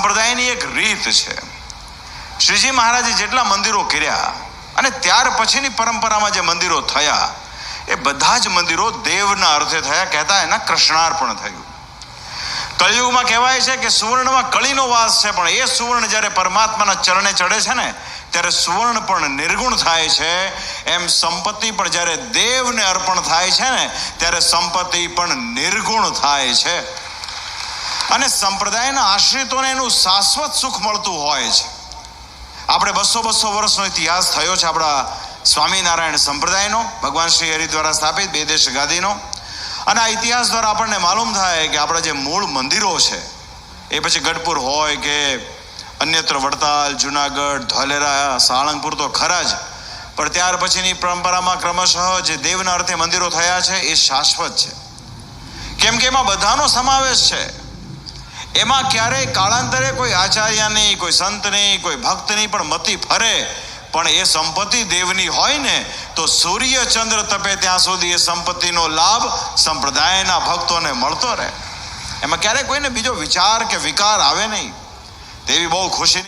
સંપ્રદાયની એક રીત છે. શ્રીજી મહારાજે જેટલા મંદિરો કર્યા અને ત્યાર પછીની પરંપરામાં જે મંદિરો થયા, એ બધા જ મંદિરો દેવના અર્થે થયા, કહેતા એના કૃષ્ણાર્પણ થયું. કળિયુગમાં કહેવાય છે કે સુવર્ણમાં કળીનો વાસ છે, પણ એ સુવર્ણ જ્યારે પરમાત્માના ચરણે ચડે છે ને, ત્યારે સુવર્ણ પણ નિર્ગુણ થાય છે. એમ સંપત્તિ પણ જ્યારે દેવને અર્પણ થાય છે ને, ત્યારે સંપત્તિ પણ નિર્ગુણ થાય છે. અને સંપ્રદાયના આશ્રિતોને એનું શાશ્વત સુખ મળતું હોય છે. આપણે બસો બસો વર્ષનો ઇતિહાસ થયો છે આપણા સ્વામિનારાયણ સંપ્રદાયનો, ભગવાન શ્રી હરિ દ્વારા સ્થાપિત, બે દેશ ગાદીનો. અને આ ઇતિહાસ દ્વારા આપણને માલુમ થાય કે આપણા જે મૂળ મંદિરો છે, એ પછી ગઢપુર હોય કે અન્યત્ર વડતાલ, જુનાગઢ, ધોલેરા, સાળંગપુર તો ખરા જ. પણ ત્યાર પછીની પરંપરામાં ક્રમશઃ જે દેવના અર્થે મંદિરો થયા છે, એ શાશ્વત છે. કેમ કે એમાં બધાનો સમાવેશ છે. એમાં ક્યારેય કાળાંતરે કોઈ આચાર્ય નહીં, કોઈ સંત નહીં, કોઈ ભક્તની પણ મતિ ફરે. પણ એ સંપત્તિ દેવની હોય ને, તો સૂર્ય ચંદ્ર તપે ત્યાં સુધી એ સંપત્તિનો લાભ સંપ્રદાયના ભક્તોને મળતો રહે. એમાં ક્યારેય કોઈને બીજો વિચાર કે વિકાર આવે નહીં. તેવી બહુ ખુશીની